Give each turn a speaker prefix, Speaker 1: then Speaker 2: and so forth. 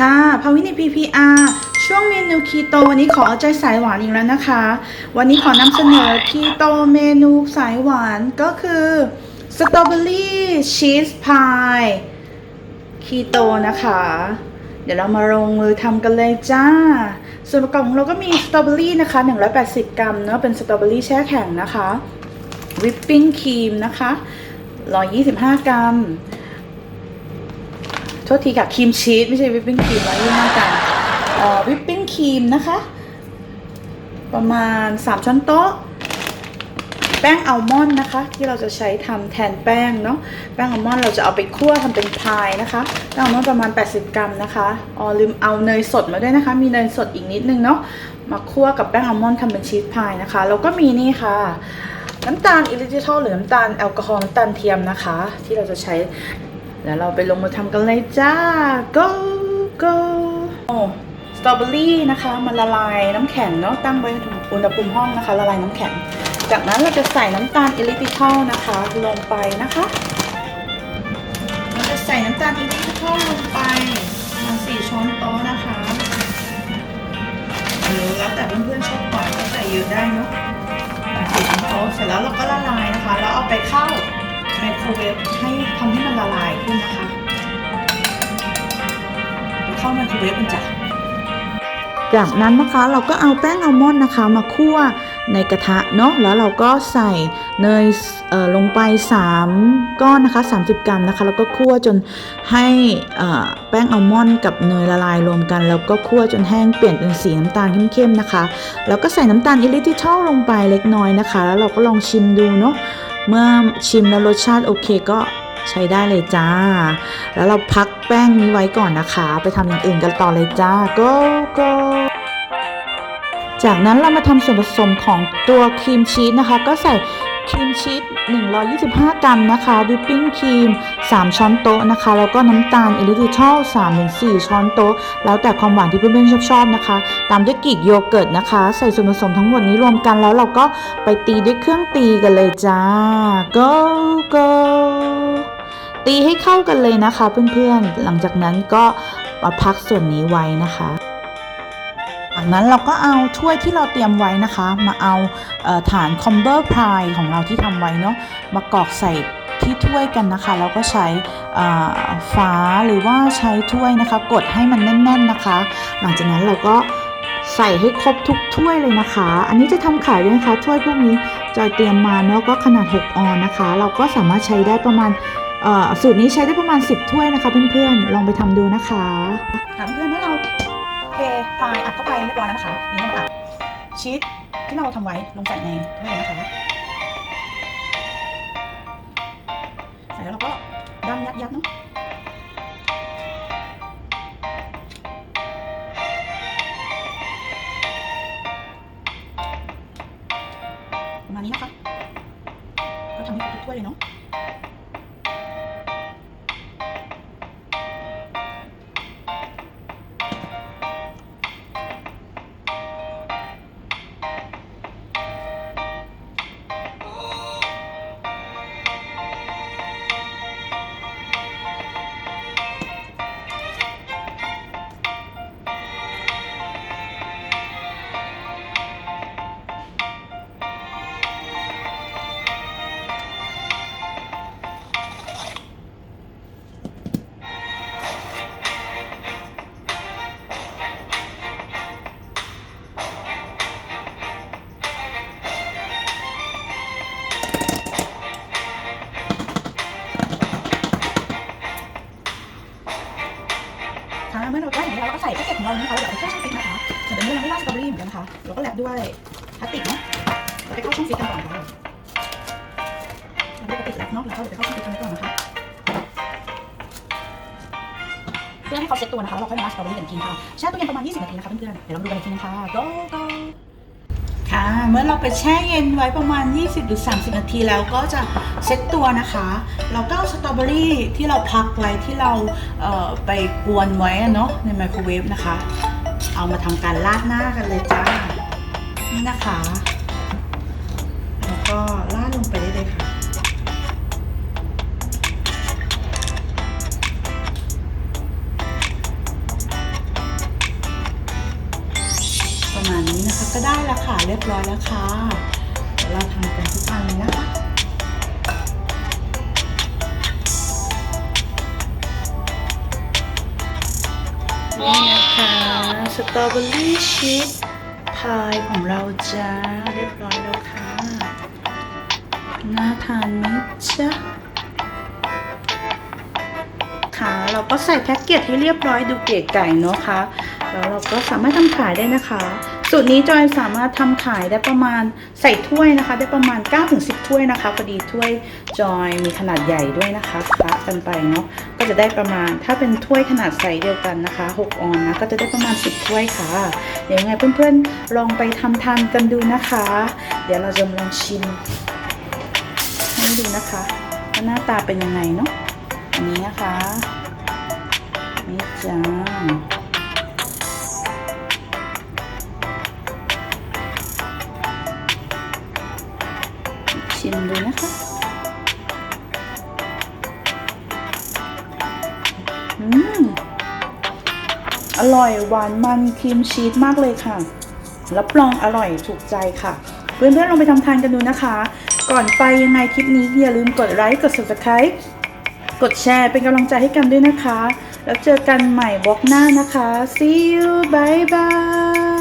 Speaker 1: ค่ะภาวินี PPR ช่วงเมนูคีโตวันนี้ขอเอาใจสายหวานอีกแล้วนะคะ วันนี้ขอนำเสนอคีโตเมนูสายหวานก็คือสตรอเบอรี่ชีสพายคีโตนะคะ เดี๋ยวเรามาลงมือทำกันเลยจ้า ส่วนประกอบของเราก็มีสตรอเบอรี่นะคะ 180 กรัมเนาะเป็นสตรอเบอรี่แช่แข็งนะคะวิปปิ้งครีมนะคะ 125 กรัม โทษทีค่ะครีมชีสไม่ใช่วิปปิ้งครีมร้อยยี่ห้ากรัมเอ่อวิปปิ้งครีมนะคะ ประมาณ 3 ช้อนโต๊ะ แป้งอัลมอนด์นะคะ ที่เราจะใช้ทำแทนแป้งเนาะแป้งอัลมอนด์เราจะเอาไปคั่วทำเป็นพายนะคะแป้งอัลมอนด์ประมาณ 80 กรัมนะคะอ๋อลืมเอาเนยสดมาด้วยนะคะ มีเนยสดอีกนิดนึงเนาะมาคั่วกับแป้งอัลมอนด์ทำเป็นชีสพายนะคะแล้วก็มีนี่ค่ะน้ำตาลอิลิทิทอลหรือน้ำตาลแอลกอฮอล์น้ำตาลเทียมนะคะ ที่เราจะใช้ แล้วเราไปลงมือทำกันเลยจ้า go go โอ้สตรอเบอรี่นะคะ มันละลายน้ำแข็งเนาะตั้งไว้อุณหภูมิห้องนะคะ ละลายน้ำแข็ง จากนั้นเราจะใส่น้ำตาลอิลิทิทอลนะคะลงไปนะคะเราจะใส่น้ำตาลอิลิทิทอลลงไปประมาณสี่ช้อนโต๊ะนะคะหรือแล้วแต่เพื่อนๆชอบหวานก็ใส่เยอะได้เนาะสี่ช้อนโต๊ะเสร็จแล้วเราก็ละลายนะคะ แล้วเอาไปเข้า โครเวฟให้ทำให้มันละลายขึ้นนะคะไปเข้าไมโครเวฟมันจะจากนั้นนะคะเราก็เอาแป้งอัลมอนด์นะคะมาคั่วในกระทะเนาะแล้วเราก็ใส่เนยเอ่อลงไป 3 ก้อนนะคะ 30 กรัมนะคะ แล้วก็คั่วจนให้แป้งอัลมอนด์กับเนยละลายรวมกัน แล้วก็คั่วจนแห้งเปลี่ยนเป็นสีน้ำตาลเข้มๆนะคะ แล้วก็ใส่น้ำตาลอิลิทิทอลลงไปเล็กน้อยนะคะ แล้วเราก็ลองชิมดูเนาะ เมื่อชิมแล้วรสชาติโอเคก็ใช้ได้เลยจ้า แล้วเราพักแป้งนี้ไว้ก่อนนะคะ ไปทำอย่างอื่นกันต่อเลยจ้า go go จากนั้นเรามาทำส่วนผสมของตัวครีมชีสนะคะ ก็ใส่ ครีมชีส125 กรัมนะคะวิปปิ้งครีม 3 ช้อนโต๊ะนะคะ แล้วก็น้ำตาลอิลิทิทอล3-4 ช้อนโต๊ะ แล้วแต่ความหวานที่เพื่อนๆชอบๆนะคะ ตามด้วยกรีกโยเกิร์ตนะคะ ใส่ส่วนผสมทั้งหมดนี้รวมกันแล้วเราก็ไปตีด้วยเครื่องตีกันเลยจ้า go go ตีให้เข้ากันเลยนะคะเพื่อนๆ หลังจากนั้นก็มาพักส่วนนี้ไว้นะคะ จากนั้นเราก็เอาถ้วยที่เราเตรียมไว้นะคะ มาเอาฐานคอมเบอร์พายของเราที่ทำไว้เนาะมากรอกใส่ที่ถ้วยกันนะคะแล้วก็ใช้เอ่อฝาหรือว่าใช้ถ้วยนะคะ กดให้มันแน่น ๆนะคะ หลังจากนั้นเราก็ใส่ให้ครบทุกถ้วยเลยนะคะ อันนี้จะทำขายด้วยนะคะถ้วยพวกนี้จอยเตรียมมาเนาะก็ขนาด 6 ออนนะคะ เราก็สามารถใช้ได้ประมาณสูตรนี้ใช้ได้ประมาณ 10 ถ้วยนะคะเพื่อนๆลองไปทำดูนะคะถามเพื่อนว่าเรา เทพายอัดเข้าไปเรียบร้อยแล้วนะคะนี่ต้องอัดชีสที่เราทำไว้ลงใส่ในถ้วยนะคะใส่แล้วเราก็ดันยัดยัดๆเนาะประมาณนี้นะคะก็ทำให้ครบทุกถ้วยเลยเนาะ นะคะเราก็แรปด้วยพลาสติกเนาะเราไปเข้าช่องฟิตกันก่อนค่ะเราไปติดแรปเนาะแล้วก็เดี๋ยวไปเข้าช่องฟิตกันก่อนนะคะ เพื่อให้เขาเซ็ตตัวนะคะเราค่อยมาราดสตรอเบอรี่กันทีค่ะแช่ตู้เย็นประมาณ 20 นาทีนะคะเพื่อนๆ เดี๋ยวเราดูกันอีกทีนึงค่ะ go go ค่ะเมื่อเราไปแช่เย็นไว้ประมาณ 20 หรือ 30 นาทีแล้วก็จะเซ็ตตัวนะคะ เราก็เอาสตรอเบอรี่ที่เราพักไว้ที่เราเไปกวนไว้เนาะในไมโครเวฟนะคะ เอามาทำการราดหน้ากันเลยจ้า นี่นะคะ แล้วก็ราดลงไปได้เลยค่ะ ประมาณนี้นะคะก็ได้แล้วค่ะ เรียบร้อยแล้วค่ะ เราทำกันทุกอันเลยนะคะนี่นะคะ สตรอเบอรี่ชีสพายของเราจ้าเรียบร้อยแล้วค่ะน่าทานไหมจ๊ะค่ะเราก็ใส่แพ็กเกจให้เรียบร้อยดูเก๋ไก่เนาะคะแล้วเราก็สามารถทำขายได้นะคะ สูตรนี้จอยสามารถทำขายได้ประมาณใส่ถ้วยนะคะ ได้ประมาณ 9-10 ถ้วยนะคะพอดีถ้วยจอยมีขนาดใหญ่ด้วยนะคะคละกันไปเนาะก็จะได้ประมาณถ้าเป็นถ้วยขนาดไซส์เดียวกันนะคะ 6 ออนนะก็จะได้ประมาณ 10 ถ้วยค่ะ เดี๋ยวยังไงเพื่อนๆลองไปทำทานกันดูนะคะ เดี๋ยวเราจะลองชิมให้ดูนะคะว่าหน้าตาเป็นยังไงเนาะอันนี้นะคะนี่จ้า อร่อยหวานมันครีมชีสมากเลยค่ะ รับรองอร่อยถูกใจค่ะ เพื่อนๆลองไปทำทานกันดูนะคะ ก่อนไปยังไงคลิปนี้อย่าลืมกดไลค์กด subscribe กดแชร์เป็นกำลังใจให้กันด้วยนะคะ แล้วเจอกันใหม่บล็อกหน้านะคะ see you bye bye